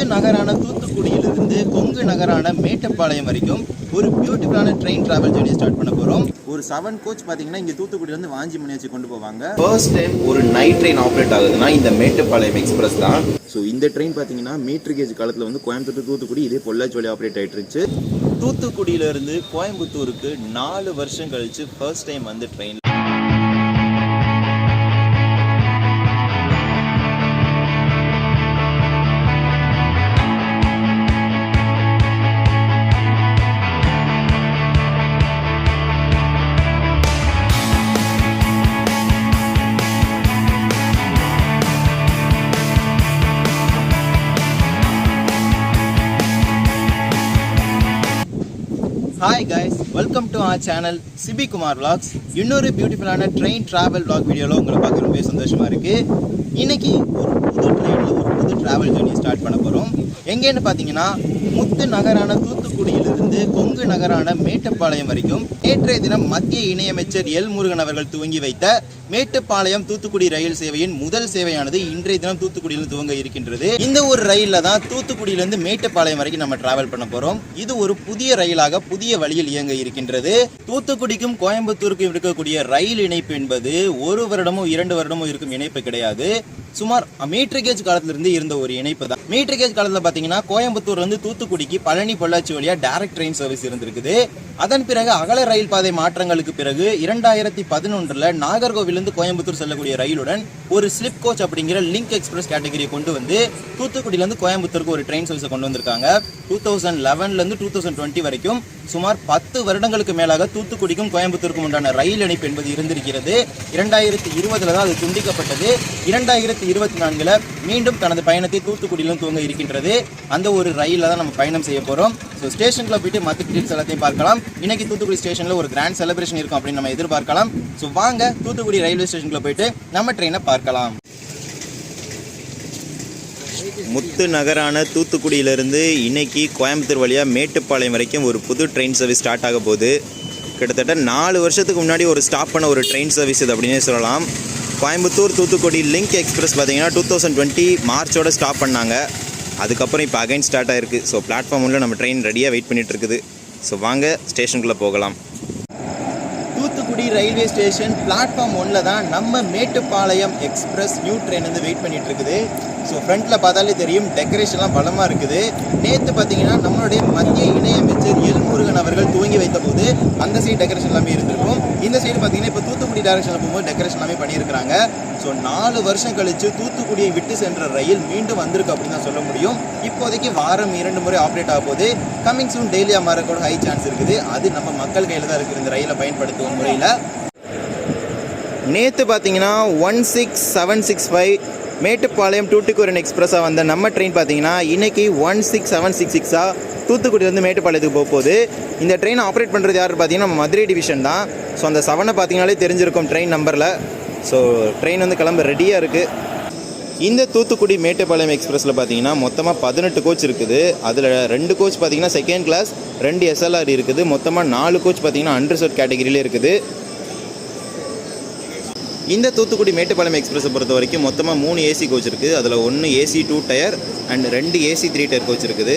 முத்து நகரான தூத்துக்குடியிலிருந்து கொங்கு நகரான மேட்டுப்பாளையம் வரைக்கும் ஒரு பியூட்டிஃபுல்லான ட்ரெயின் டிராவல் ஜர்னி ஸ்டார்ட் பண்ண போகிறோம் ஒரு செவன் கோச் பார்த்தீங்கன்னா இங்கே தூத்துக்குடியிலேருந்து வாஞ்சி மணியாச்சு கொண்டு போவாங்க. ஃபர்ஸ்ட் டைம் ஒரு நைட் ட்ரெயின் ஆப்ரேட் ஆகுதுன்னா இந்த மேட்டுப்பாளையம் எக்ஸ்பிரஸ் தான். ஸோ இந்த ட்ரெயின் பார்த்தீங்கன்னா மீட்டர் கேஜ் காலத்தில் வந்து கோயம்புத்தூர் தூத்துக்குடி இதே பொள்ளாச்சி ஆப்ரேட் ஆகிட்டு இருந்துச்சு. தூத்துக்குடியிலேருந்து கோயம்புத்தூருக்கு நாலு வருஷம் கழிச்சு ஃபர்ஸ்ட் டைம் வந்து train hi guys welcome to our channel Sibi Kumar vlogs. இன்னொரு பியூட்டிஃபுல்லான ட்ரெயின் டிராவல் vlog வீடியோவில் உங்களை பார்க்க ரொம்ப சந்தோஷமாக இருக்குது இன்னைக்கு ஒரு புது ட்ரெயினில் ஒரு புது டிராவல் ஜேர்னி ஸ்டார்ட் பண்ண போகிறோம் எங்கேன்னு பார்த்தீங்கன்னா முத்து நகரான தூத்துக்குடியிலிருந்து கொங்கு நகரான மேட்டுப்பாளையம் வரைக்கும் நேற்றைய தினம் மத்திய இணையமைச்சர் எல் முருகன் அவர்கள் துவங்கி வைத்த மேட்டுப்பாளையம் தூத்துக்குடி ரயில் சேவையின் முதல் சேவையானது இன்றைய தினம் தூத்துக்குடியில் துவங்க இருக்கின்றது. இந்த ஒரு ரயில்ல தான் தூத்துக்குடியிலிருந்து மேட்டுப்பாளையம் வரைக்கும் நம்ம டிராவல் பண்ண போறோம். இது ஒரு புதிய ரயிலாக புதிய வழியில் இயங்க இருக்கின்றது. தூத்துக்குடிக்கும் கோயம்புத்தூருக்கும் இருக்கக்கூடிய ரயில் இணைப்பு என்பது ஒரு வருடமோ இரண்டு வருடமோ இருக்கும் இணைப்பு கிடையாது. சுமார் மீட்டர் கேஜ் காலத்திலிருந்து இருந்த ஒரு இணைப்பு தான். மீட்டர் கேஜ் காலத்தில் பார்த்தீங்கன்னா கோயம்புத்தூர் வந்து தூத்துக்குடிக்கு பழனி பொள்ளாச்சி வழியாக டைரக்ட் ட்ரெயின் சர்வீஸ் இருந்திருக்குது. அதன் பிறகு அகல ரயில் பாதை மாற்றங்களுக்கு பிறகு இரண்டாயிரத்தி பதினொன்றில் நாகர்கோவிலிருந்து கோயம்புத்தூர் செல்லக்கூடிய ரயிலுடன் ஒரு ஸ்லிப் கோச் அப்படிங்கிற லிங்க் எக்ஸ்பிரஸ் கேட்டகரியை கொண்டு வந்து தூத்துக்குடியிலேருந்து கோயம்புத்தூருக்கு ஒரு ட்ரெயின் சர்வீஸை கொண்டு வந்திருக்காங்க. டூ தௌசண்ட் லெவன்லேருந்து டூ தௌசண்ட் டுவெண்ட்டி வரைக்கும் சுமார் பத்து வருடங்களுக்கு மேலாக தூத்துக்குடிக்கும் கோயம்புத்தூருக்கும் உண்டான ரயில் இணைப்பு என்பது இருந்திருக்கிறது. இரண்டாயிரத்தி இருபதுல தான் அது துண்டிக்கப்பட்டது. இரண்டாயிரத்தி இருபத்தி நான்கில் மீண்டும் தனது பயணத்தை தூத்துக்குடியிலும் துவங்க இருக்கின்றது. அந்த ஒரு ரயிலில் தான் நம்ம பயணம் செய்ய போறோம். ஸோ ஸ்டேஷனுக்குள்ள போயிட்டு மற்ற டீட்டெயில்ஸ் எல்லாத்தையும் பார்க்கலாம். இன்னைக்கு தூத்துக்குடி ஸ்டேஷனில் ஒரு கிராண்ட் செலிப்ரேஷன் இருக்கும் அப்படின்னு நம்ம எதிர்பார்க்கலாம். ஸோ வாங்க தூத்துக்குடி ரயில்வே ஸ்டேஷனுக்குள்ள போயிட்டு நம்ம ட்ரெயினை பார்க்கலாம். முத்து நகரான தூத்துக்குடியிலிருந்து இன்னைக்கு கோயம்புத்தூர் வழியாக மேட்டுப்பாளையம் வரைக்கும் ஒரு புது ட்ரெயின் சர்வீஸ் ஸ்டார்ட் ஆக போகுது. கிட்டத்தட்ட நாலு வருஷத்துக்கு முன்னாடி ஒரு ஸ்டாப் பண்ண ஒரு ட்ரெயின் சர்வீஸ் இது அப்படின்னே சொல்லலாம். கோயம்புத்தூர் தூத்துக்குடி லிங்க் எக்ஸ்பிரஸ் பார்த்தீங்கன்னா டூ தௌசண்ட் டுவெண்ட்டி மார்ச்சோட ஸ்டாப் பண்ணாங்க. அதுக்கப்புறம் இப்போ அகைன் ஸ்டார்ட் ஆயிருக்கு. ஸோ பிளாட்ஃபார்ம் உள்ள நம்ம ட்ரெயின் ரெடியாக வெயிட் பண்ணிட்டு இருக்குது ஸோ வாங்க ஸ்டேஷனுக்குள்ளே போகலாம். தூத்துக்குடி ரயில்வே ஸ்டேஷன் பிளாட்ஃபார்ம் ஒன்றில் தான் நம்ம மேட்டுப்பாளையம் எக்ஸ்பிரஸ் நியூ ட்ரெயின் வந்து வெயிட் பண்ணிட்டு இருக்குது ஸோ ஃப்ரண்ட்டில் பார்த்தாலே தெரியும் டெக்கரேஷன்லாம் பலமாக இருக்குது. நேற்று பார்த்தீங்கன்னா நம்மளுடைய மத்திய இணையமைச்சர் எல்மூர் முருகன் அவர்கள் துவங்கி வைத்த போது அந்த சைடு டெக்கரேஷன் எல்லாமே இருந்திருக்கும். இந்த சைடு பார்த்தீங்கன்னா இப்போ தூத்துக்குடி டேரக்ஷனில் போகும்போது டெக்கரேஷன் எல்லாமே பண்ணியிருக்கிறாங்க. ஸோ நாலு வருஷம் கழிச்சு தூத்துக்குடியை விட்டு சென்ற ரயில் மீண்டும் வந்திருக்கு அப்படின்னு தான் சொல்ல முடியும். இப்போதைக்கு வாரம் இரண்டு முறை ஆப்ரேட் ஆக போது கம்மிங் சூன் டெய்லியாக மாறக்கூட ஹை சான்ஸ் இருக்குது. அது நம்ம மக்கள் கையில் தான் இருக்குது இந்த ரயிலை பயன்படுத்தும் முறையில். நேற்று பார்த்தீங்கன்னா one six seven six five Mettupalayam Tuticorin எக்ஸ்பிரஸாக வந்த நம்ம ட்ரெயின் பார்த்தீங்கன்னா இன்னைக்கு ஒன் சிக்ஸ் செவன் சிக்ஸ் சிக்ஸாக தூத்துக்குடியிலேருந்து மேட்டுப்பாளையத்துக்கு போக போகுது இந்த ட்ரெயின் ஆப்ரேட் பண்ணுறது யார் பார்த்தீங்கன்னா நம்ம மதுரை டிவிஷன் தான். ஸோ அந்த செவனை பார்த்தீங்கனாலே தெரிஞ்சிருக்கும் ட்ரெயின் நம்பரில் ஸோ ட்ரெயின் வந்து கிளம்ப ரெடியாக இருக்குது இந்த தூத்துக்குடி மேட்டுப்பாளையம் எக்ஸ்பிரஸில் பார்த்தீங்கன்னா மொத்தமாக பதினெட்டு கோச் இருக்குது. அதில் ரெண்டு கோச் பார்த்தீங்கன்னா செகண்ட் கிளாஸ் ரெண்டு எஸ்எல்ஆர் இருக்குது. மொத்தமாக நாலு கோச் பார்த்தீங்கன்னா அண்டர்சர்ட் கேட்டகிரியிலே இருக்குது. இந்த தூத்துக்குடி மேட்டுப்பாளையம் எக்ஸ்பிரஸை பொறுத்த வரைக்கும் மொத்தமாக மூணு ஏசி கோச் இருக்குது அதில் ஒன்று ஏசி டூ டயர் அண்ட் ரெண்டு ஏசி த்ரீ டயர் கோச் இருக்குது.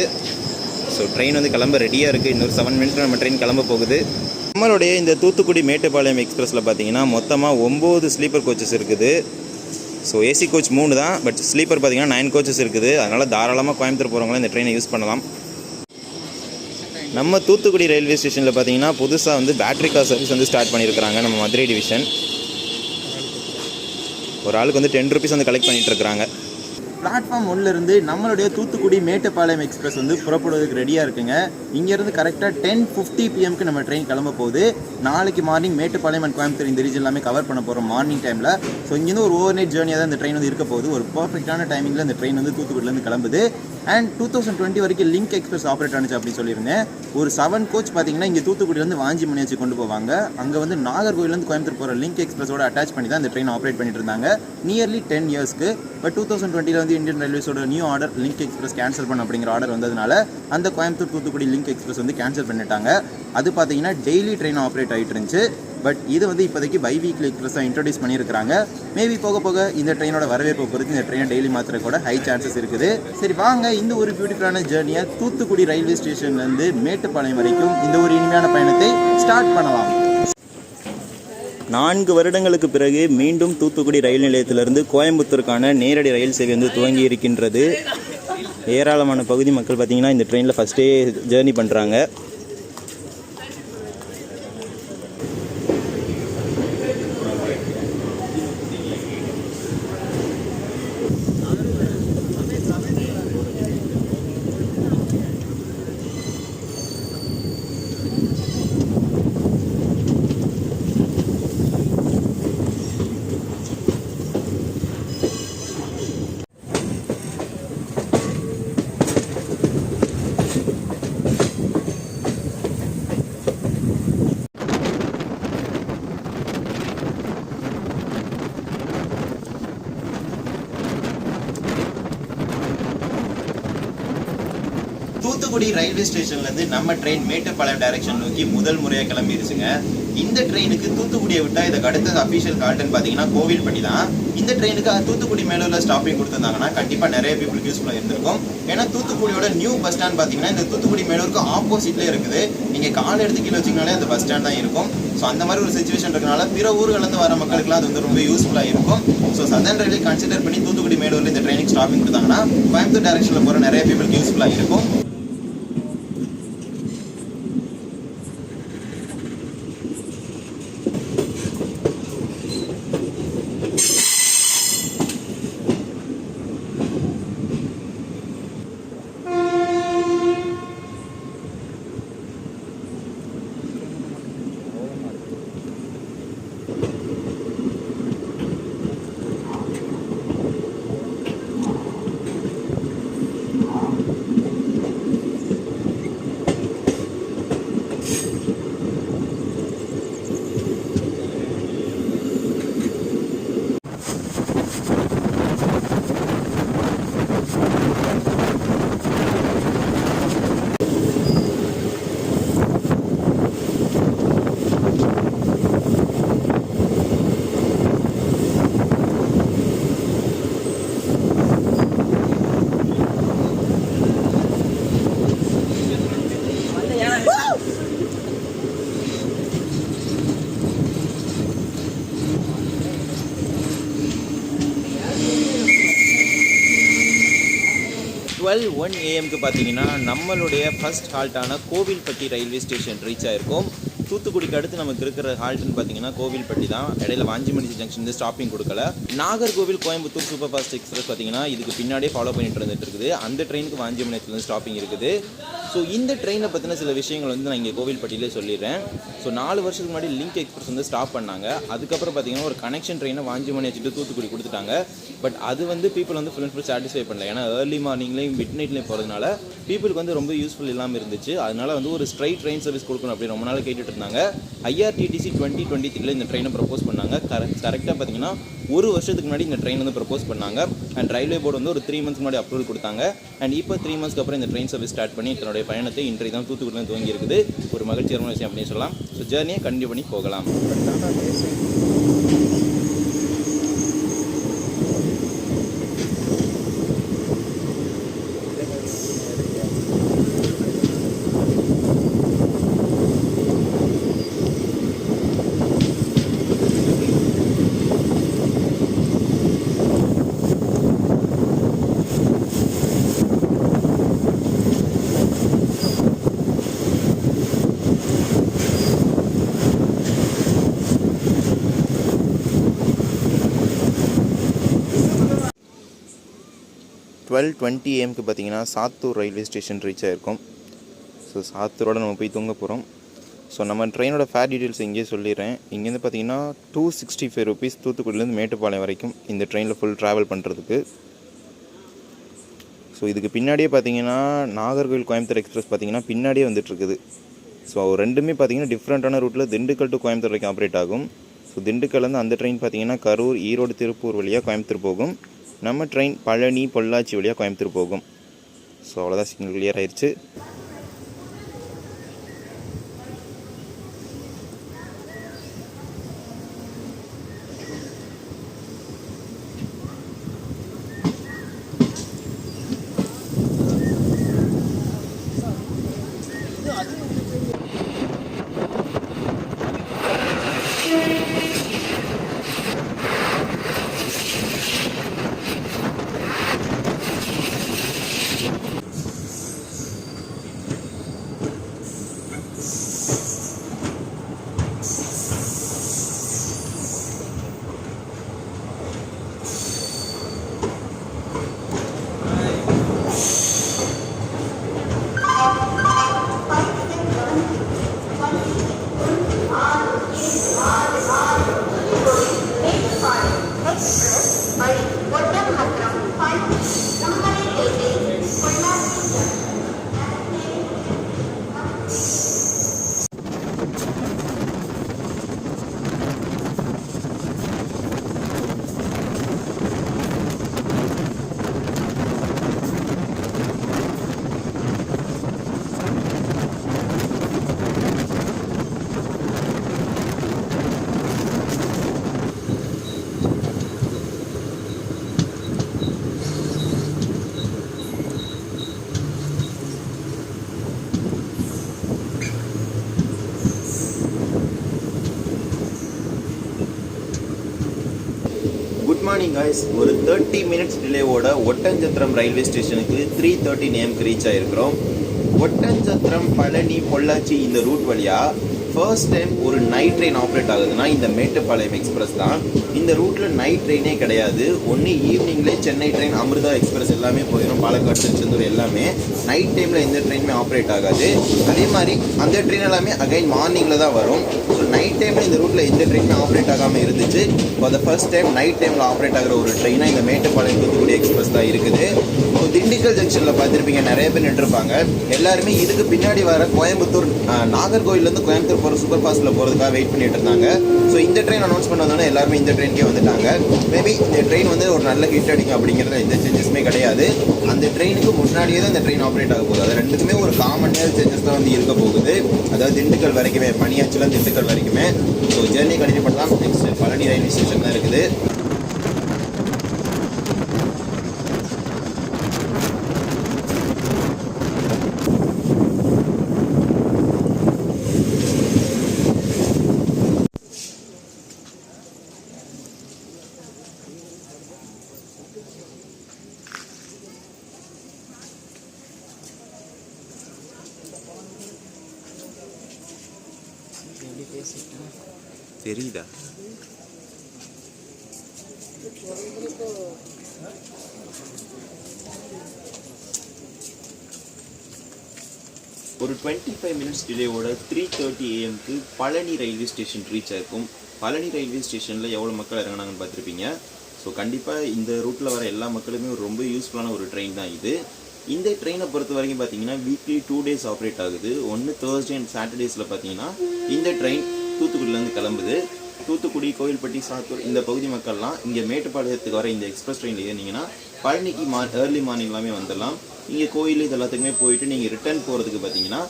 ஸோ ட்ரெயின் வந்து கிளம்ப ரெடியாக இருக்குது இன்னொரு செவன் மினிட்ஸ் நம்ம ட்ரெயின் கிளம்ப போகுது. நம்மளுடைய இந்த தூத்துக்குடி மேட்டுப்பாளையம் எக்ஸ்பிரஸில் பார்த்தீங்கன்னா மொத்தமாக ஒம்பது ஸ்லீப்பர் கோச்சஸ் இருக்குது. ஸோ ஏசி கோச் மூணு தான் பட் ஸ்லீப்பர் பார்த்தீங்கன்னா நைன் கோச்சஸ் இருக்குது. அதனால் தாராளமாக கோயம்புத்தூர் போகிறவங்களாம் இந்த ட்ரெயினை யூஸ் பண்ணலாம். நம்ம தூத்துக்குடி ரயில்வே ஸ்டேஷனில் பார்த்தீங்கன்னா புதுசாக வந்து பேட்ரி கார் சர்வீஸ் வந்து ஸ்டார்ட் பண்ணியிருக்கிறாங்க நம்ம மதுரை டிவிஷன் ஒரு ஆளுக்கு வந்து டென் ருபீஸ் வந்து கலெக்ட் பண்ணிகிட்ருக்குறாங்க இருக்காங்க பிளாட்ஃபார்ம் ஒன்லேருந்து நம்மளுடைய தூத்துக்குடி மேட்டுப்பாளையம் எக்ஸ்பிரஸ் வந்து புறப்படுவதற்கு ரெடியாக இருக்குங்க. இங்கேருந்து கரெக்டாக டென் ஃபிஃப்டி பிஎம்க்கு நம்ம ட்ரெயின் கிளம்ப போகுது. நாளைக்கு மார்னிங் மேட்டுப்பாளையம் அண்ட் கோயம்புத்தூர் இந்த ரீஜன் எல்லாமே கவர் பண்ண போகிறோம் மார்னிங் டைமில் ஸோ இங்கேருந்து ஒரு ஓவர் நைட் ஜேர்னியாக தான் இந்த ட்ரெயின் வந்து இருக்க போகுது. ஒரு பர்ஃபெக்டான டைமிங்கில் இந்த ட்ரெயின் வந்து தூத்துக்குடியிலேருந்து கிளம்புது. அண்ட் டூ தௌசண்ட் டுவெண்ட்டி வரைக்கும் லிங்க் எக்ஸ்பிரஸ் ஆப்ரேட் ஆனிச்சு அப்படின்னு சொல்லியிருந்தேன். ஒரு செவன் கோச் பார்த்தீங்கன்னா இங்கே தூத்துக்குடியிலேருந்து வாஞ்சி மணியாச்சு கொண்டு போவாங்க. அங்கே வந்து நாகர்கோவிலேருந்து கோயம்புத்தூர் போகிற லிங்க் எக்ஸ்பிரஸோட அட்டாச் பண்ணி தான் இந்த ட்ரெயின் ஆப்ரேட் பண்ணிட்டு இருந்தாங்க. நியர்லி டென் இயர்ஸ்க்கு பட் டூ தௌசண்ட் டுவெண்ட்டியில் வந்து Indian ரயில்வேஸோட new order link express cancel பண்ண அப்படிங்கிற ஆர்டர் வந்ததுனால அந்த கோயம்புத்தூர் தூத்துக்குடி லிங்க் எக்ஸ்பிரஸ் வந்து கேன்சல் பண்ணிட்டாங்க. அது பார்த்தீங்கன்னா டெய்லி ட்ரெயின் ஆப்ரேட் ஆகிட்டு இருந்துச்சு. பட் இது வந்து இப்போதைக்கு பை வீக்லி எக்ஸ்பிரஸாக இன்ட்ரடியூஸ் பண்ணியிருக்காங்க மேபி போக போக இந்த ட்ரெயினோட வரவேற்பு பொறுத்து இந்த ட்ரெயினை டெய்லி மாத்திர கூட ஹை சான்சஸ் இருக்குது. சரி வாங்க. இந்த ஒரு பியூட்டிஃபுல்லான ஜேர்னியை தூத்துக்குடி ரயில்வே ஸ்டேஷன்லேருந்து மேட்டுப்பாளையம் வரைக்கும் இந்த ஒரு இனிமையான பயணத்தை ஸ்டார்ட் பண்ணலாம். நான்கு வருடங்களுக்கு பிறகு மீண்டும் தூத்துக்குடி ரயில் நிலையத்திலிருந்து கோயம்புத்தூருக்கான நேரடி ரயில் சேவை வந்து துவங்கி இருக்கின்றது. ஏராளமான பகுதி மக்கள் பார்த்தீங்கன்னா இந்த ட்ரெயினில் ஃபஸ்ட்டே ஜேர்னி பண்ணுறாங்க தூத்துக்குடி ரயில்வே ஸ்டேஷன்லேருந்து நம்ம ட்ரெயின் மேட்டுப்பாளையம் டைரக்ஷன் நோக்கி முதல் முறையாக கிளம்பிடுச்சுங்க இந்த ட்ரெயினுக்கு தூத்துக்குடியை விட்டால் இதுக்கு அடுத்தது அஃபீஷியல் கால்ட்டுன்னு பார்த்தீங்கன்னா கோவில்பட்டி தான். இந்த ட்ரெயினுக்கு தூத்துக்குடி மேலூரில் ஸ்டாப்பிங் கொடுத்துருந்தாங்கன்னா கண்டிப்பாக நிறைய பீப்புளுக்கு யூஸ்ஃபுல்லாக இருந்திருக்கும். ஏன்னா தூத்துக்குடியோட நியூ பஸ் ஸ்டாண்ட் பார்த்தீங்கன்னா இந்த தூத்துக்குடி மேலூருக்கு ஆப்போசிட்லேயே இருக்குது. நீங்கள் கால் எடுத்து கீழே வச்சிங்கனாலே அந்த பஸ் ஸ்டாண்ட் தான் இருக்கும். ஸோ அந்த மாதிரி ஒரு சுச்சுவேஷன் இருக்கனால பிற ஊர்கள்லேருந்து வர மக்களுக்குலாம் அது வந்து ரொம்ப யூஸ்ஃபுல்லாக இருக்கும். ஸோ சதன் ரயில்வே கன்சிடர் பண்ணி தூத்துக்குடி மேலூரில் இந்த ட்ரெயினுக்கு ஸ்டாப்பிங் கொடுத்தாங்கன்னா கோயம்புத்தூர் டேரக்ஷனில் போகிற நிறைய பீப்புளுக்கு யூஸ்ஃபுல்லாக இருக்கும். டுவெல் ஒன் ஏஎம்க்கு பார்த்தீங்கன்னா நம்மளுடைய ஃபர்ஸ்ட் ஹால்ட்டான கோவில்பட்டி ரயில்வே ஸ்டேஷன் ரீச் ஆயிருக்கும். தூத்துக்குடிக்கு அடுத்து நமக்கு இருக்கிற ஹால்ட்னு பார்த்தீங்கன்னா கோவில்பட்டி தான். இடையில வாஞ்சிமணி ஜங்ஷன் ஸ்டாப்பிங் கொடுக்கல. Nagercoil Coimbatore super fast express பார்த்தீங்கன்னா இதுக்கு பின்னாடியே ஃபாலோ பண்ணிட்டு இருந்துட்டு இருக்குது. அந்த ட்ரெயினுக்கு வாஞ்சிமணியத்துலேருந்து ஸ்டாப்பிங் இருக்குது. ஸோ இந்த ட்ரெயினை பற்றின சில விஷயங்கள் வந்து நான் இங்கே கோவில்பட்டியிலே சொல்லிடுறேன். ஸோ நாலு வருஷத்துக்கு முன்னாடி லிங்க் எக்ஸ்பிரஸ் வந்து ஸ்டாப் பண்ணாங்க. அதுக்கப்புறம் பார்த்தீங்கன்னா ஒரு கனெக்ஷன் ட்ரெயினை வாஞ்சிமணி வச்சுட்டு தூத்துக்குடி கொடுத்துட்டாங்க. பட் அது வந்து பீப்புள் வந்து ஃபுல் அண்ட் ஃபுல் சாட்டிஸ்ஃபை பண்ணல. ஏன்னா ஏர்லி மார்னிங்லேயும் மிட் நைட்லேயும் போகிறதுனால பீப்புளுக்கு வந்து ரொம்ப யூஸ்ஃபுல் இல்லாமல் இருந்துச்சு. அதனால வந்து ஒரு ஸ்ட்ரைட் ட்ரெயின் சர்வீஸ் கொடுக்கணும் அப்படின்னு ரொம்ப நாள் கேட்டுட்டு இருந்தாங்க. ஐஆர்டிடிசி டுவெண்ட்டி டுவெண்ட்டி த்ரீல இந்த ட்ரெயினை ப்ரப்போஸ் பண்ணாங்க. கரெக்ட் கரெக்டாக பார்த்தீங்கன்னா ஒரு வருஷத்துக்கு முன்னாடி இந்த ட்ரெயின் வந்து ப்ரப்போஸ் பண்ணாங்க. அண்ட் ரயில்வே போர்டு வந்து ஒரு த்ரீ மந்த்ஸ் முன்னாடி அப்ரூவல் கொடுத்தாங்க. அண்ட் இப்போ த்ரீ மந்த்ஸ்க்கு அப்புறம் இந்த ட்ரெயின் சர்வீஸ் ஸ்டார்ட் பண்ணி தன்னுடைய பயணத்தை இன்றைய தான் தூத்துக்குடியில் துவங்கி இருக்குது ஒரு மகிழ்ச்சியான விஷயம் அப்படின்னு சொல்லலாம். ஸோ ஜேர்னியை கண்டினியூ பண்ணி போகலாம். டுவெல் டுவெண்ட்டி ஏஎம்க்கு பார்த்தீங்கன்னா சாத்தூர் ரயில்வே ஸ்டேஷன் ரீச் ஆயிருக்கும். ஸோ சாத்தூரோட நம்ம போய் தூங்க போகிறோம் ஸோ நம்ம ட்ரெயினோட ஃபேர் டீட்டெயில்ஸ் இங்கேயே சொல்லிடுறேன். இங்கேருந்து பார்த்தீங்கன்னா டூ சிக்ஸ்டி ஃபைவ் ருபீஸ் தூத்துக்குடியிலேருந்து மேட்டுப்பாளையம் வரைக்கும் இந்த ட்ரெயினில் ஃபுல் ட்ராவல் பண்ணுறதுக்கு ஸோ இதுக்கு பின்னாடியே பார்த்தீங்கன்னா நாகர்கோவில் கோயம்புத்தூர் எக்ஸ்பிரஸ் பார்த்தீங்கன்னா பின்னாடியே வந்துட்டுருக்குது. ஸோ ரெண்டுமே பார்த்தீங்கன்னா டிஃப்ரெண்ட்டான ரூட்டில் திண்டுக்கல் டு கோயம்புத்தூர் வரைக்கும் ஆப்ரேட் ஆகும். ஸோ திண்டுக்கல்லேருந்து அந்த ட்ரெயின் பார்த்தீங்கன்னா கரூர் ஈரோடு திருப்பூர் வழியாக கோயம்புத்தூர் போகும். நம்ம ட்ரெயின் பழனி பொள்ளாச்சி வழியாக கோயம்புத்தூர் போகும். ஸோ அவ்வளோதான் சிக்னல் கிளியர் ஆயிடுச்சு மார்னிங் guys. ஒரு தேர்ட்டி மினிட்ஸ் டிலேவோட ஒட்டஞ்சத்திரம் ரயில்வே ஸ்டேஷனுக்கு த்ரீ தேர்ட்டி நேம்க்கு ரீச் ஆயிருக்கிறோம். ஒட்டஞ்சத்திரம் பழனி பொள்ளாச்சி இந்த ரூட் வழியா ஃபர்ஸ்ட் டைம் ஒரு நைட் ட்ரெயின் ஆப்ரேட் ஆகுதுன்னா இந்த மேட்டுப்பாளையம் எக்ஸ்பிரஸ் தான். இந்த ரூட்ல நைட் ட்ரெயினே கிடையாது. ஒன்று ஈவினிங்லேயே சென்னை ட்ரெயின் அமிர்தா எக்ஸ்பிரஸ் எல்லாமே போயிடும் பாலக்காடு திருச்செந்தூர் எல்லாமே. நைட் டைமில் எந்த ட்ரெயினுமே ஆப்ரேட் ஆகாது. அதே மாதிரி அந்த ட்ரெயின் எல்லாமே அகைன் மார்னிங்கில் தான் வரும். ஸோ நைட் டைமில் இந்த ரூட்டில் எந்த ட்ரெயினுமே ஆப்ரேட் ஆகாமல் இருந்துச்சு. இப்போ the ஃபர்ஸ்ட் டைம் நைட் டைமில் ஆப்ரேட் ஆகிற ஒரு ட்ரெயினாக இந்த மேட்டுப்பாளையம் தூத்துக்குடி எக்ஸ்பிரஸ் தான் இருக்குது. ஸோ திண்டுக்கல் ஜங்ஷனில் பார்த்துருப்பீங்க நிறைய பேர் நின்றுருப்பாங்க. எல்லாருமே இதுக்கு பின்னாடி வர கோயம்புத்தூர் நாகர்கோவிலேருந்து கோயம்புத்தூர் போகிற சூப்பர் ஃபாஸ்ட்டில் போகிறதுக்காக வெயிட் பண்ணிட்டு இருந்தாங்க. ஸோ இந்த ட்ரெயின் அனௌன்ஸ் பண்ணதுனால எல்லாருமே இந்த ட்ரெயின்கே வந்துட்டாங்க. மேபி இந்த ட்ரெயின் வந்து ஒரு நல்ல ஹிட் அடிக்கும் அப்படிங்கிறத எந்த சேஞ்சஸுமே கிடையாது. அந்த ட்ரெயினுக்கு முன்னாடியே தான் இந்த ட்ரெயின் ஆப்ரேட் ஆக போகுது. அது ரெண்டுக்குமே ஒரு காமன் சேஞ்சஸ் தான் வந்து இருக்க போகுது. அதாவது திண்டுக்கல் வரைக்குமே மணியாச்சில் திண்டுக்கல் வரைக்குமே. ஸோ ஜேர்னி கண்டினியூ பண்ணலாம். நெக்ஸ்ட் பழனி ரயில்வே ஸ்டேஷன் தான் இருக்குது. தெரியுதா ஒரு டுவெண்ட்டி ஃபைவ் மினிட்ஸ் டிலேவோட த்ரீ தேர்ட்டி ஏஎம்க்கு பழனி ரயில்வே ஸ்டேஷன் ரீச் ஆயிருக்கும். பழனி ரயில்வே ஸ்டேஷனில் எவ்வளோ மக்கள் இறங்கினாங்கன்னு பார்த்துருப்பீங்க. ஸோ கண்டிப்பாக இந்த ரூட்டில் வர எல்லா மக்களுமே ரொம்ப யூஸ்ஃபுல்லான ஒரு ட்ரெயின் தான் இது. இந்த ட்ரெயினை பொறுத்த வரைக்கும் பார்த்தீங்கன்னா வீக்லி டூ டேஸ் ஆப்ரேட் ஆகுது. ஒன்று தேர்ஸ்டே அண்ட் சாட்டர்டேஸில் பார்த்தீங்கன்னா இந்த ட்ரெயின் தூத்துக்குடியிலேருந்து கிளம்புது. தூத்துக்குடி கோயில்பட்டி சாத்தூர் இந்த பகுதி மக்கள்லாம் இங்கே மேட்டுப்பாளையத்துக்கு வர இந்த எக்ஸ்பிரஸ் ட்ரெயினில் ஏறினீங்கன்னா பழனிக்கு மா ஏர்லி மார்னிங் எல்லாமே வந்துடலாம். இங்கே கோயில் இது எல்லாத்துக்குமே போயிட்டு நீங்கள் ரிட்டர்ன் போகிறதுக்கு பார்த்தீங்கன்னா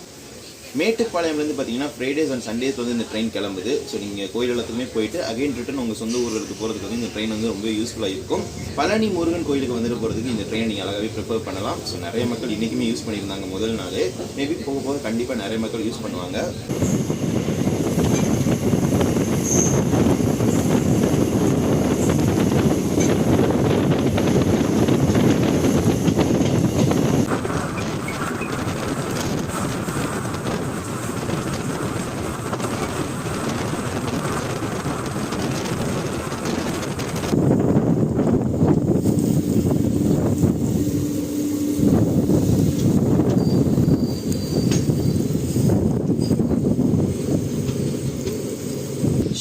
மேட்டுப்பாளையம்லேருந்து பார்த்தீங்கன்னா ஃப்ரைடேஸ் அண்ட் சண்டேஸ் வந்து இந்த ட்ரெயின் கிளம்புது. ஸோ நீங்கள் கோயில் எல்லாத்துக்குமே போயிட்டு அகைன் ரிட்டன் உங்கள் சொந்த ஊர்களுக்கு போகிறதுக்கு வந்து இந்த ட்ரெயின் வந்து ரொம்ப யூஸ்ஃபுல்லாக இருக்கும். பழனி முருகன் கோயிலுக்கு வந்துட்டு போகிறதுக்கு இந்த ட்ரெயின் நீங்கள் அழகாகவே ப்ரிஃபர் பண்ணலாம். ஸோ நிறைய மக்கள் இன்றைக்குமே யூஸ் பண்ணியிருந்தாங்க முதல் நாள். மேபி போக போக கண்டிப்பாக நிறைய மக்கள் யூஸ் பண்ணுவாங்க.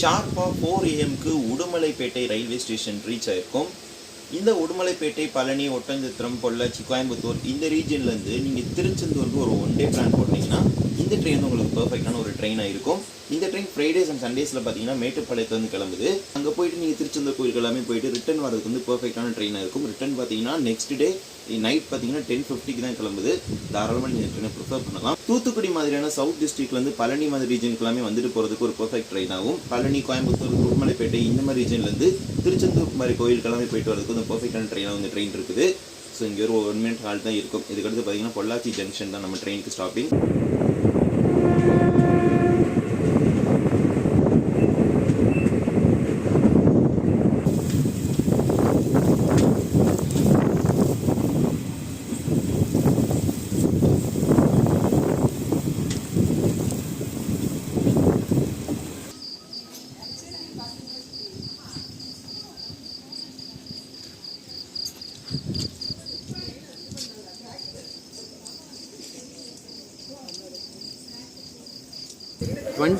ஷார்ப்பாக ஃபோர் ஏஎம்க்கு உடுமலைப்பேட்டை ரயில்வே ஸ்டேஷன் ரீச் ஆயிருக்கும். இந்த உடுமலைப்பேட்டை பழனி ஒட்டஞ்சத்திரம் பொள்ளாச்சி கோயம்புத்தூர் இந்த ரீஜன்லேருந்து நீங்கள் திருச்செந்தூருக்கு ஒரு ஒன் டே பிளான் போட்டிங்கன்னா இந்த ட்ரெயின் உங்களுக்கு பர்ஃபெக்டான ஒரு ட்ரெயினாக இருக்கும். இந்த ட்ரெயின் ஃப்ரைடேஸ் அண்ட் சண்டேஸில் பார்த்தீங்கன்னா மேட்டுப்பாளையத்துலேருந்து கிளம்புது. அங்கே போயிட்டு நீங்கள் திருச்செந்தூர் கோயிலுக்கு எல்லாமே போயிட்டு ரிட்டன் வரதுக்கு வந்து பர்ஃபெக்டான ட்ரெயினாக இருக்கும். ரிட்டன் பார்த்தீங்கன்னா நெக்ஸ்ட் டே நைட் பார்த்தீங்கன்னா டென் ஃபிஃப்டிக்கு தான் கிளம்புது. தாராளமாக நீங்கள் ட்ரெயினை ப்ரிஃபர் பண்ணலாம். தூத்துக்குடி மாதிரியான சவுத் டிஸ்ட்ரிக்ட்லேருந்து பழனி மாதிரி ரீஜனுக்கு எல்லாமே வந்துட்டு போகிறதுக்கு ஒரு பர்ஃபெக்ட் ட்ரெயின் ஆகும். பழனி கோயம்புத்தூர் குருமலைப்பேட்டை இந்த மாதிரி ரீஜன்லேருந்து திருச்செந்தூர் மாதிரி கோயிலுக்கு எல்லாமே போயிட்டு வரதுக்கு வந்து பர்ஃபெக்டான ட்ரெயினாக வந்து ட்ரெயின் இருக்குது. ஸோ இங்கே ஒரு ஒன் மினிட் ஹால் தான் இருக்கும். இதுக்கடுத்து பார்த்தீங்கன்னா பொள்ளாச்சி ஜங்ஷன் தான் நம்ம ட்ரெயினுக்கு ஸ்டாப்பிங்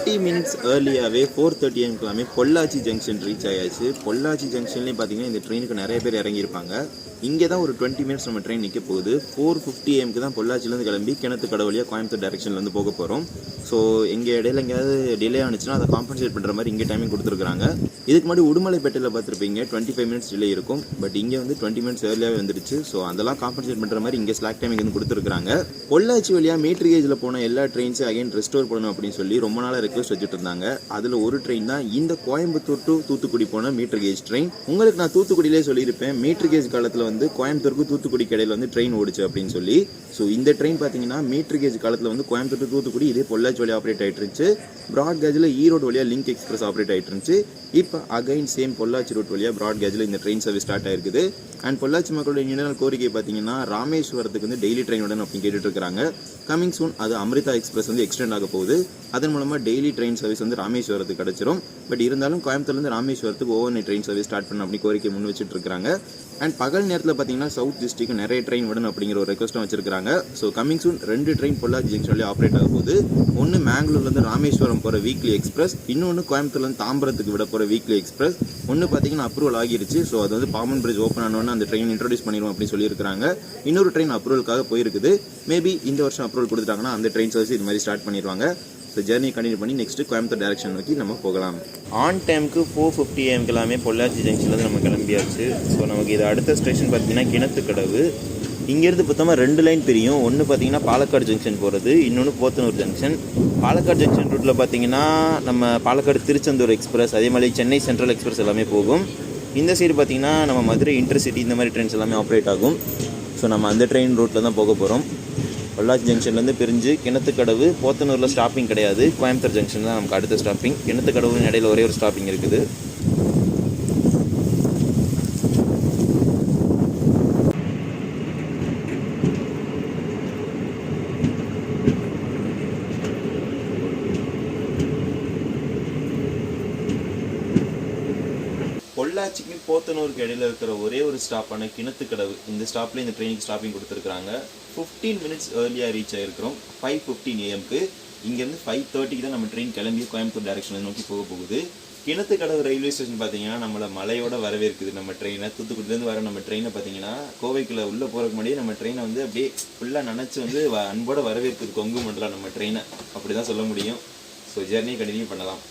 தேர்ட்டி மினிட்ஸ் ஏர்லியாகவே ஃபோர் தேர்ட்டி எம்க்கெல்லாமே பொள்ளாச்சி ஜங்ஷன் ரீச் ஆயாச்சு. பொள்ளாச்சி ஜங்ஷன்லேயும் பார்த்தீங்கன்னா இந்த ட்ரெயினுக்கு நிறைய பேர் இறங்கியிருப்பாங்க. இங்கே தான் ஒரு டுவெண்ட்டி மினிட்ஸ் நம்ம ட்ரெயின் நிற்க போகுது. ஃபோர் ஃபிஃப்டி எம்க்கு தான் பொள்ளாச்சிலேருந்து கிளம்பி கிணத்து கடவுளியாக கோயம்புத்தூர் டைரக்ஷன்லேருந்து போக போகிறோம் ஸோ இங்கே இடையில எங்கேயாவது டிலே ஆனிச்சுன்னா அதை காம்பன்சேட் பண்ணுற மாதிரி இங்கே டைமிங் கொடுத்துருக்காங்க இதுக்கு முன்னாடி உடுமலைப்பேட்டையில் பார்த்துருப்பீங்க டுவெண்ட்டி ஃபைவ் மினிட்ஸ் டிலே இருக்கும். பட் இங்கே வந்து டுவெண்ட்டி மினிட்ஸ் ஏர்லியாகவே வந்துருச்சு. ஸோ அதெல்லாம் காம்பன்சேட் பண்ணுற மாதிரி இங்கே ஸ்லாக் டைமிங் வந்து கொடுத்துருக்காங்க பொள்ளாச்சி வழியாக மீட்டர் கேஜில் போன எல்லா ட்ரெயின்ஸும் அகைன் ரெஸ்டோர் பண்ணணும் அப்படின்னு சொல்லி ரொம்ப நாளாக ரெக்வஸ்ட் வச்சுட்டு இருந்தாங்க. அதில் ஒரு ட்ரெயின் தான் இந்த கோயம்புத்தூர் டு தூத்துக்குடி போன மீட்டர் கேஜ் ட்ரெயின் உங்களுக்கு நான் தூத்துக்குடியிலே சொல்லியிருப்பேன் மீட்டர் கேஜ் காலத்தில் வந்து கோயம்புத்தூருக்கு தூத்துக்குடி கடையில் வந்து ட்ரெயின் ஓடிச்சு அப்படின்னு சொல்லி. ஸோ இந்த ட்ரெயின் பார்த்தீங்கன்னா மீட்டர் கேஜ் காலத்தில் வந்து கோயம்புத்தூர் தூத்துக்குடி இதே பொள்ளாச்சி வழியாக ஆப்ரேட் ஆகிட்டு இருந்துச்சு. ப்ராட் கேஜில் ஈரோடு வழியாக லிங்க் எக்ஸ்பிரஸ் ஆப்ரேட் ஆகிட்டு இருந்துச்சு. இப்போ அகைன் சேம் பொள்ளாச்சி ரூட் வழியாக ப்ராட் கேஜில் இந்த ட்ரெயின் சர்வீஸ் ஸ்டார்ட் ஆயிருக்குது. அண்ட் பொள்ளாச்சி மக்களோட நீண்ட கோரிக்கை பார்த்தீங்கன்னா ராமேஸ்வரத்துக்கு வந்து டெய்லி ட்ரெயின் உடன் அப்படின்னு கேட்டுட்டு இருக்காங்க. கமிங் சூன் அது அமிர்தா எக்ஸ்பிரஸ் வந்து எக்ஸ்டெண்ட் ஆக போகுது. அதன் மூலமாக டெய்லி ட்ரெயின் சர்வீஸ் வந்து ராமேஸ்வரத்துக்கு கிடச்சிரும். பட் இருந்தாலும் கோயம்புத்தூர்லேருந்து ராமேஸ்வரத்துக்கு overnight train service start பண்ண அப்படின்னு கோரிக்கை முன் வச்சுட்டு இருக்காங்க. அண்ட் பகல் நேரத்தில் பார்த்தீங்கன்னா சவுத் டிஸ்ட்ரிக்கு நிறைய ட்ரெயின் விடணும் அப்படிங்கிற ஒரு ரெக்வஸ்ட்டும் வச்சிருக்காங்க ஸோ கமிங் சூன் ரெண்டு ட்ரெயின் பொள்ளாச்சி ஜங்ஷன்லேயே ஆப்ரேட் ஆக போகுது. ஒன்று மேங்களூர்லேருந்து ராமேஸ்வரம் போகிற வீக்லி எக்ஸ்பிரஸ் இன்னொன்று கோயம்புத்தூர்லேருந்து தாம்பரத்துக்கு விட போகிற வீக்லி எக்ஸ்பிரஸ் ஒன்று பார்த்தீங்கன்னா அப்ரூவல் ஆகிருச்சு. ஸோ அது வந்து பாமன் பிரிட்ஜ் ஓப்பன் ஆனோன்னு அந்த ட்ரெயின் இன்ட்ரோடியூஸ் பண்ணிடுவோம் அப்படின்னு சொல்லியிருக்காங்க இன்னொரு ட்ரெயின் அப்ரூவலுக்காக போயிருக்குது. மேபி இந்த வருஷம் அப்ரூவல் கொடுத்துட்டாங்கன்னா அந்த ட்ரெயின் சர்வீஸ் இது மாதிரி ஸ்டார்ட் பண்ணிடுவாங்க. ஸோ ஜர்னி கண்டினியூ பண்ணி நெக்ஸ்ட்டு கோயம்புத்தூர் டேரக்ஷன் நோக்கி நம்ம போகலாம். ஆன் டைமுக்கு ஃபோர் ஃபிஃப்டி ஏஎம்க்கு எல்லாமே பொள்ளாச்சி ஜங்ஷன்லேருந்து நம்ம கிளம்பியாச்சு. ஸோ நமக்கு இது அடுத்த ஸ்டேஷன் பார்த்தீங்கன்னா கிணத்துக்கடவு. இங்கேருந்து பார்த்தோமா ரெண்டு லைன் பிரியும். ஒன்று பார்த்தீங்கன்னா பாலக்காடு ஜங்ஷன் போகிறது இன்னொன்று போத்தனூர் ஜங்ஷன் பாலக்காடு ஜங்ஷன் ரூட்டில் பார்த்தீங்கன்னா நம்ம பாலக்காடு திருச்செந்தூர் எக்ஸ்பிரஸ் அதே மாதிரி சென்னை சென்ட்ரல் எக்ஸ்பிரஸ் எல்லாமே போகும். இந்த சைடு பார்த்தீங்கன்னா நம்ம மதுரை இன்டர்சிட்டி இந்த மாதிரி ட்ரெயின்ஸ் எல்லாமே ஆப்ரேட் ஆகும். ஸோ நம்ம அந்த ட்ரெயின் ரூட்டில் தான் போக போகிறோம் பொள்ளாச்சி ஜங்ஷன்லேருந்து பிரிஞ்சு கிணத்துக்கடவு போத்தனூரில் ஸ்டாப்பிங் கிடையாது. கோயம்புத்தூர் ஜங்ஷன் தான் நமக்கு அடுத்த ஸ்டாப்பிங் கிணத்துக்கடவு இடையில ஒரே ஒரு ஸ்டாப்பிங் இருக்குது. போத்தனூருக்கு இடையில இருக்கிற ஒரே ஒரு ஸ்டாப்பான கிணத்துக்கடவு. இந்த ஸ்டாப்ல இந்த ட்ரெயினுக்கு ஸ்டாப்பிங் கொடுத்துருக்காங்க 15 மினிட்ஸ் ஏர்லியாக ரீச் ஆகிருக்கிறோம் ஃபைவ் ஃபிஃப்டீன் ஏஎம்க்கு இங்கேருந்து ஃபைவ் தேர்ட்டிக்கு தான் நம்ம ட்ரெயின் கிளம்பி கோயம்புத்தூர் டைரக்ஷனை நோக்கி போக போகுது. கிணத்துக்கடவு ரயில்வே ஸ்டேஷன் பார்த்தீங்கன்னா நம்மளை மலையோட வரவேற்குது. நம்ம ட்ரெயினை தூத்துக்குடிலேருந்து வர நம்ம ட்ரெயினை பார்த்தீங்கன்னா கோவைக்குள்ள உள்ளே போகிறக்கு முன்னாடியே நம்ம ட்ரெயினை வந்து அப்படியே ஃபுல்லாக நினச்சி வந்து அன்போட வரவேற்குது. கொங்கு மண்டலம் நம்ம ட்ரெயினை அப்படி தான் சொல்ல முடியும். ஸோ ஜெர்னி கண்டினியூ பண்ணலாம்.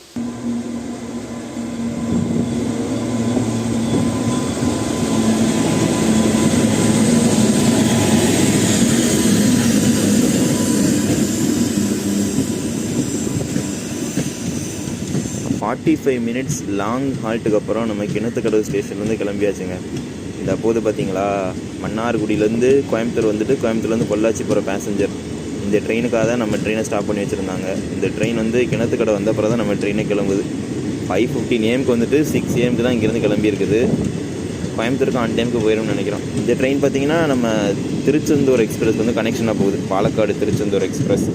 ஃபார்ட்டி ஃபைவ் மினிட்ஸ் லாங் ஹால்ட்டுக்கு அப்புறம் நம்ம கிணத்துக்கடவு ஸ்டேஷன்லேருந்து கிளம்பியாச்சுங்க. இந்த அப்போது பார்த்தீங்களா மன்னார்குடியிலேருந்து கோயம்புத்தூர் வந்துட்டு கோயம்புத்தூர்லேருந்து பொள்ளாச்சி போகிற பேசஞ்சர் இந்த ட்ரெயினுக்காக தான் நம்ம ட்ரெயினை ஸ்டாப் பண்ணி வச்சுருந்தாங்க. இந்த ட்ரெயின் வந்து கிணத்துக்கடை வந்த அப்புறம் தான் நம்ம ட்ரெயினே கிளம்புது. ஃபைவ் ஃபிஃப்டின் ஏஎம்க்கு வந்துட்டு சிக்ஸ் ஏஎம்க்கு தான் இங்கேருந்து கிளம்பியிருக்குது. கோயம்புத்தூருக்கு ஆன் டைமுக்கு போயிடும்னு நினைக்கிறோம். இந்த ட்ரெயின் பார்த்தீங்கன்னா நம்ம திருச்செந்தூர் எக்ஸ்பிரஸ் வந்து கனெக்ஷனாக போகுது. Palakkad Tiruchendur express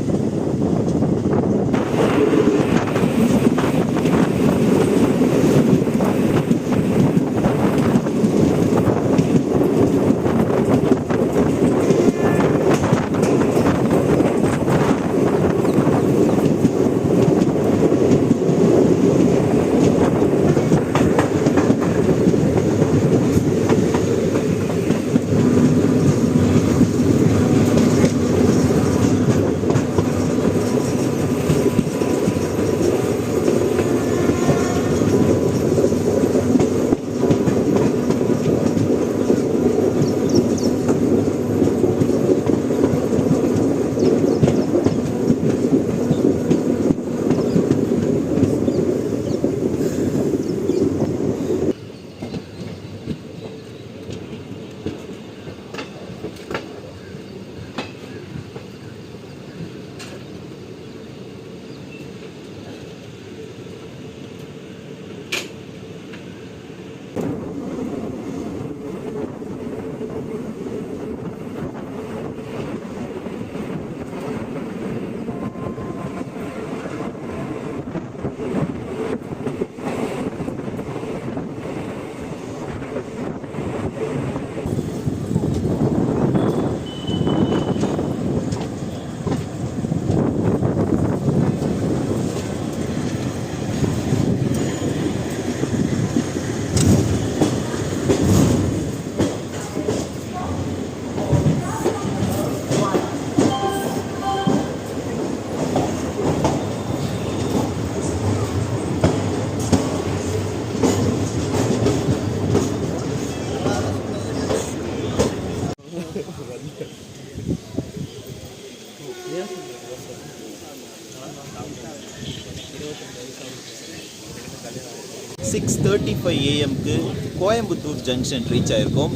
six thirty five ஏஎம்க்கு Coimbatore junction reach ஆகிருக்கோம்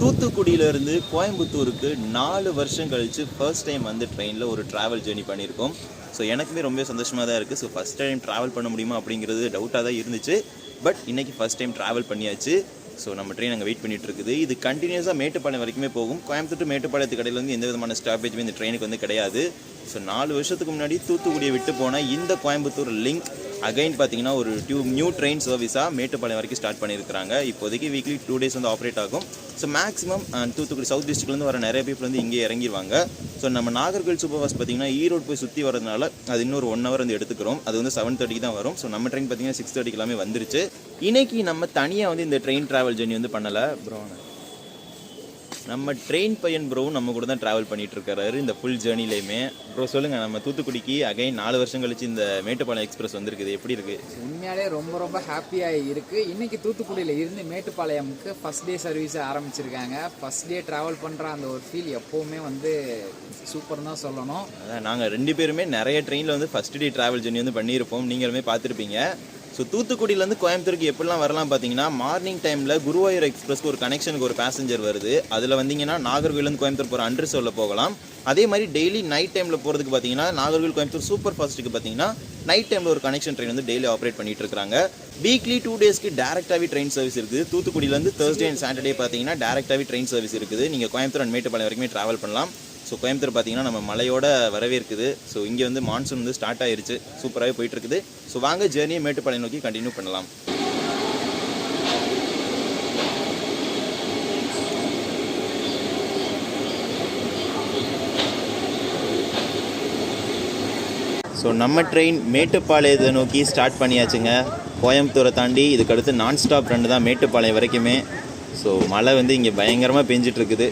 தூத்துக்குடியிலேருந்து கோயம்புத்தூருக்கு நாலு வருஷம் கழித்து ஃபர்ஸ்ட் டைம் வந்து ட்ரெயினில் ஒரு ட்ராவல் ஜேர்னி பண்ணியிருக்கோம். ஸோ எனக்குமே ரொம்ப சந்தோஷமாக தான் இருக்குது ஸோ ஃபஸ்ட் டைம் ட்ராவல் பண்ண முடியுமா அப்படிங்கிறது டவுட்டாக தான் இருந்துச்சு. பட் இன்றைக்கி ஃபஸ்ட் டைம் ட்ராவல் பண்ணியாச்சு. ஸோ நம்ம ட்ரெயின் அங்கே வெயிட் பண்ணிட்டு இருக்குது இது கண்டினியூஸாக மேட்டுப்பாளையம் வரைக்குமே போகும். கோயம்புத்தூர் மேட்டுப்பாளையத்து கடையில் வந்து எந்த விதமான ஸ்டாப்பேஜுமே இந்த ட்ரெயினுக்கு வந்து கிடையாது. ஸோ நாலு வருஷத்துக்கு முன்னாடி தூத்துக்குடியை விட்டு போன இந்த கோயம்புத்தூர் லிங்க் அகைன் பார்த்தீங்கன்னா ஒரு டியூ நியூ ட்ரெயின் சர்வீஸாக மேட்டுப்பாளையம் வரைக்கும் ஸ்டார்ட் பண்ணியிருக்காங்க இப்போதைக்கு வீக்லி டூ டேஸ் வந்து ஆப்ரேட் ஆகும். So maximum uh, Thoothukudi south டிஸ்ட்ரிக்ட்லேருந்து வர நிறைய பீப்புள் வந்து இங்கே இறங்கிடுவாங்க ஸோ நம்ம நாகர்கோவில் சூப்பர் ஃபாஸ்ட் பார்த்தீங்கன்னா ஈரோடு போய் சுற்றி வரதுனால அது இன்னொரு ஒன் ஹவர் வந்து எடுத்துக்கிறோம். அது வந்து செவன் தேர்ட்டிக்கு தான் வரும். ஸோ நம்ம ட்ரெயின் பார்த்தீங்கன்னா சிக்ஸ் தேர்ட்டிக்கு எல்லாமே வந்துருச்சு. இன்னைக்கு நம்ம தனியாக வந்து இந்த ட்ரெயின் ட்ராவல் ஜெர்னி வந்து பண்ணலை. ப்ரோ நம்ம ட்ரெயின் பையன் ப்ரோ நம்ம கூட தான் ட்ராவல் பண்ணிட்டு இருக்காரு இந்த ஃபுல் ஜேர்னிலையுமே ப்ரோ சொல்லுங்க நம்ம தூத்துக்குடிக்கு அகைன் நாலு வருஷம் கழிச்சு இந்த மேட்டுப்பாளையம் எக்ஸ்பிரஸ் வந்திருக்குது எப்படி இருக்கு? உண்மையாலே ரொம்ப ரொம்ப ஹாப்பியாக இருக்குது இன்னைக்கு தூத்துக்குடியில் இருந்து மேட்டுப்பாளையமுக்கு ஃபஸ்ட் டே சர்வீஸ் ஆரம்பிச்சிருக்காங்க. ஃபஸ்ட் டே ட்ராவல் பண்ணுற அந்த ஒரு ஃபீல் எப்போவுமே வந்து சூப்பர் தான் சொல்லணும். அதான் நாங்கள் ரெண்டு பேருமே நிறைய ட்ரெயினில் வந்து ஃபர்ஸ்ட் டே ட்ராவல் ஜர்னி வந்து பண்ணியிருப்போம். நீங்களுமே பார்த்துருப்பீங்க. ஸோ தூத்துக்குடியிலேருந்து கோயம்புத்தூருக்கு எப்படிலாம் வரலாம் பார்த்தீங்கன்னா மார்னிங் டைமில் குருவாயூர் எக்ஸ்பிரஸ்க்கு ஒரு கனெக்ஷனுக்கு ஒரு பேசஞ்சர் வருது. அதில் வந்தீங்கன்னா நாகர்கோவிலேருந்து கோயம்புத்தூர் போகிற அண்டர் சொல்ல போகலாம். அதே மாதிரி டெய்லி நைட் டைமில் போகிறதுக்கு பார்த்தீங்கன்னா நாகர்கோவில் கோயம்புத்தூர் சூப்பர் ஃபாஸ்ட்டுக்கு பார்த்தீங்கன்னா நைட் டைமில் ஒரு கனெக்ஷன் ட்ரெயின் வந்து டெய்லி ஆப்ரேட் பண்ணிட்டு இருக்காங்க. வீக்லி டூ டேஸ்க்கு டேரெக்டாகவே ட்ரெயின் சர்வீஸ் இருக்குது. தூத்துக்குடியிலேருந்து தேர்ஸ்டே அண்ட் சாட்டர்டே பார்த்தீங்கன்னா டேரெக்டாகவே ட்ரெயின் சர்வீஸ் இருக்குது. நீங்கள் கோயம்புத்தூர் அண்ட் மேட்டுப்பாளையம் வரைக்குமே ட்ராவல் பண்ணலாம். ஸோ கோயம்புத்தூர் பார்த்தீங்கன்னா நம்ம மலையோட வரவேற்குது ஸோ இங்கே வந்து மான்சூன் வந்து ஸ்டார்ட் ஆயிருச்சு. சூப்பராகவே போயிட்டு இருக்குது. ஸோ வாங்க ஜேர்னியை மேட்டுப்பாளையம் நோக்கி கண்டினியூ பண்ணலாம். ஸோ நம்ம ட்ரெயின் மேட்டுப்பாளையத்தை நோக்கி ஸ்டார்ட் பண்ணியாச்சுங்க. கோயம்புத்தூரை தாண்டி இதுக்கடுத்து நான் ஸ்டாப் ரெண்டு தான் மேட்டுப்பாளையம் வரைக்குமே. ஸோ மழை வந்து இங்கே பயங்கரமாக பெஞ்சிட்ருக்குது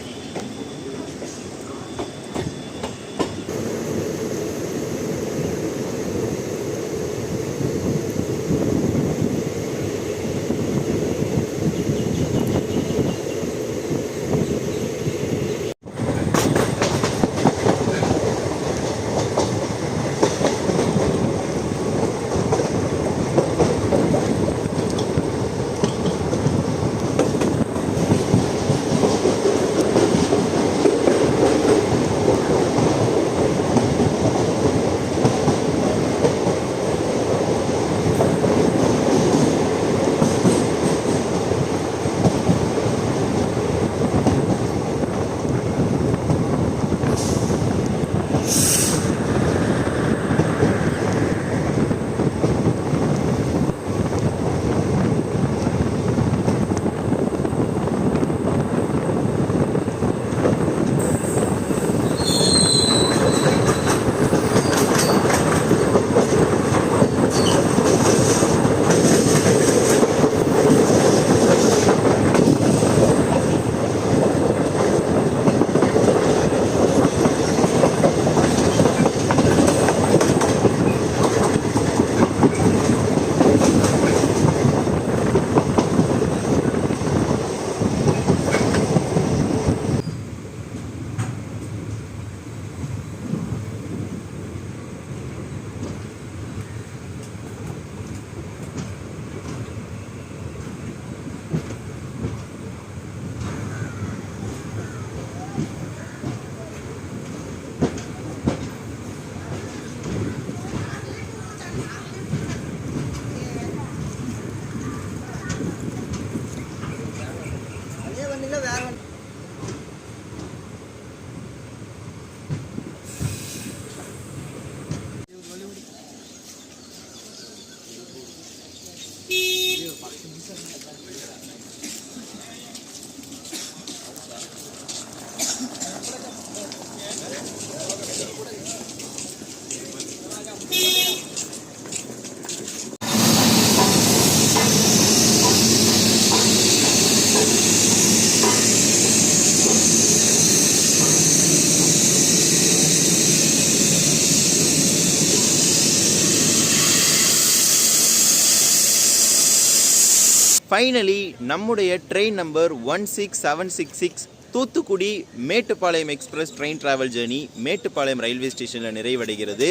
ஃபைனலி நம்முடைய train number one six seven six six Thoothukudi Mettupalayam express train travel journey Mettupalayam railway ஸ்டேஷனில் நிறைவடைகிறது.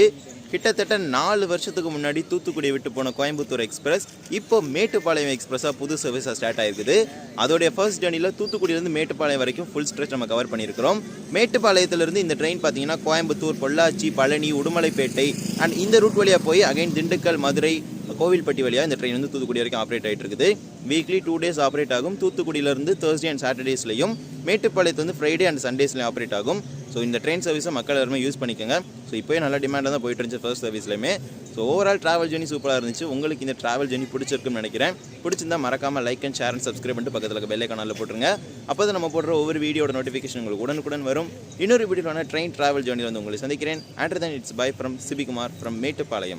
கிட்டத்தட்ட நாலு வருஷத்துக்கு முன்னாடி தூத்துக்குடியை விட்டு போன கோயம்புத்தூர் எக்ஸ்பிரஸ் இப்போ மேட்டுப்பாளையம் எக்ஸ்பிரஸாக புது சர்வீஸாக ஸ்டார்ட் ஆயிருக்குது. அதோடைய ஃபர்ஸ்ட் ஜேர்னியில் தூத்துக்குடியிலேருந்து மேட்டுப்பாளையம் வரைக்கும் ஃபுல் ஸ்ட்ரெச் நம்ம கவர் பண்ணியிருக்கிறோம். மேட்டுப்பாளையத்திலிருந்து இந்த ட்ரெயின் பார்த்தீங்கன்னா கோயம்புத்தூர் பொள்ளாச்சி பழனி உடுமலைப்பேட்டை அண்ட் இந்த ரூட் வழியாக போய் அகைன் திண்டுக்கல் மதுரை கோவில்பட்டி வழியாக இந்த ட்ரெயின் வந்து தூத்துக்குடி வரைக்கும் ஆப்ரேட் ஆகிட்டு இருக்குது. வீக்லி டூ டேஸ் ஆப்ரேட் ஆகும். தூத்துக்குடியிலேருந்து தேர்ஸ்டே அண்ட் சாட்டர்டேஸ்லையும் மேட்டுப்பாளையத்து வந்து ஃப்ரைடே அண்ட் சண்டேஸ்லையும் ஆப்ரேட் ஆகும். ஸோ இந்த ட்ரெயின் சர்வீஸை மக்கள் எல்லாருமே யூஸ் பண்ணிக்கோங்க. ஸோ இப்போயே நல்ல டிமாண்டாக தான் போயிட்டு இருந்துச்சு ஃபர்ஸ்ட் சர்வீஸ்லையுமே ஸோ ஓவரால் ட்ராவல் ஜர்னி சூப்பராக இருந்துச்சு. உங்களுக்கு இந்த ட்ராவல் ஜெர்னி பிடிச்சிருக்குன்னு நினைக்கிறேன். பிடிச்சிருந்தா மறக்காம like and share and subscribe பண்ணிட்டு பக்கத்தில் இருக்க பெல்லை கனாலில் போட்டுருங்க. அப்போ தான் நம்ம போடுற ஒவ்வொரு வீடியோட நோட்டிஃபிகேஷன் உங்களுக்கு உடனுக்குடன் வரும். இன்னொரு வீடியோவான ட்ரெயின் ட்ராவல் ஜர்னியில் வந்து உங்களை சந்திக்கிறேன். Until then it's bye from Sibikumar from Mettupalayam